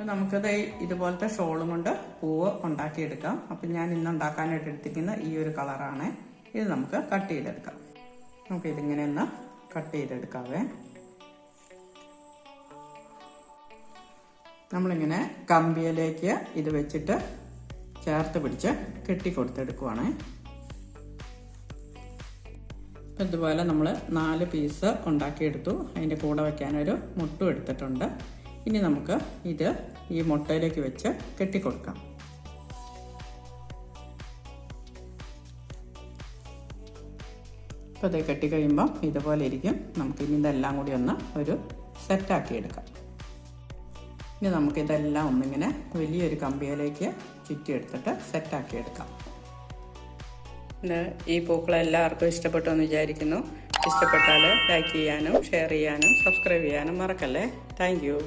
അപ്പം നമുക്കത് ഇതുപോലത്തെ ഷോളും കൊണ്ട് പൂവ് ഉണ്ടാക്കിയെടുക്കാം. അപ്പം ഞാൻ ഇന്ന് ഉണ്ടാക്കാനായിട്ട് എടുത്തിരിക്കുന്ന ഈ ഒരു കളറാണ്. ഇത് നമുക്ക് കട്ട് ചെയ്തെടുക്കാം. നമുക്ക് ഇതിങ്ങനെ ഒന്ന് കട്ട് ചെയ്തെടുക്കാവേ. നമ്മളിങ്ങനെ കമ്പിയിലേക്ക് ഇത് വെച്ചിട്ട് ചേർത്ത് പിടിച്ച് കെട്ടിക്കൊടുത്തെടുക്കുവാണ്. ഇതുപോലെ നമ്മൾ നാല് പീസ് ഉണ്ടാക്കിയെടുത്തു. അതിന്റെ കൂടെ വയ്ക്കാനൊരു മുട്ടും എടുത്തിട്ടുണ്ട്. ഇനി നമുക്ക് ഇത് ഈ മുട്ടയിലേക്ക് വെച്ച് കെട്ടിക്കൊടുക്കാം. ഇപ്പോൾ ഇത് കെട്ടിക്കഴിയുമ്പം ഇതുപോലെ ഇരിക്കും. നമുക്ക് ഇനി ഇതെല്ലാം കൂടി ഒന്ന് ഒരു സെറ്റാക്കി എടുക്കാം. ഇനി നമുക്കിതെല്ലാം ഒന്നിങ്ങനെ വലിയൊരു കമ്പിയിലേക്ക് ചുറ്റിയെടുത്തിട്ട് സെറ്റാക്കി എടുക്കാം. ഈ പൂക്കൾ എല്ലാവർക്കും ഇഷ്ടപ്പെട്ടു എന്ന് വിചാരിക്കുന്നു. ഇഷ്ടപ്പെട്ടാൽ ലൈക്ക് ചെയ്യാനും ഷെയർ ചെയ്യാനും സബ്സ്ക്രൈബ് ചെയ്യാനും മറക്കല്ലേ? താങ്ക്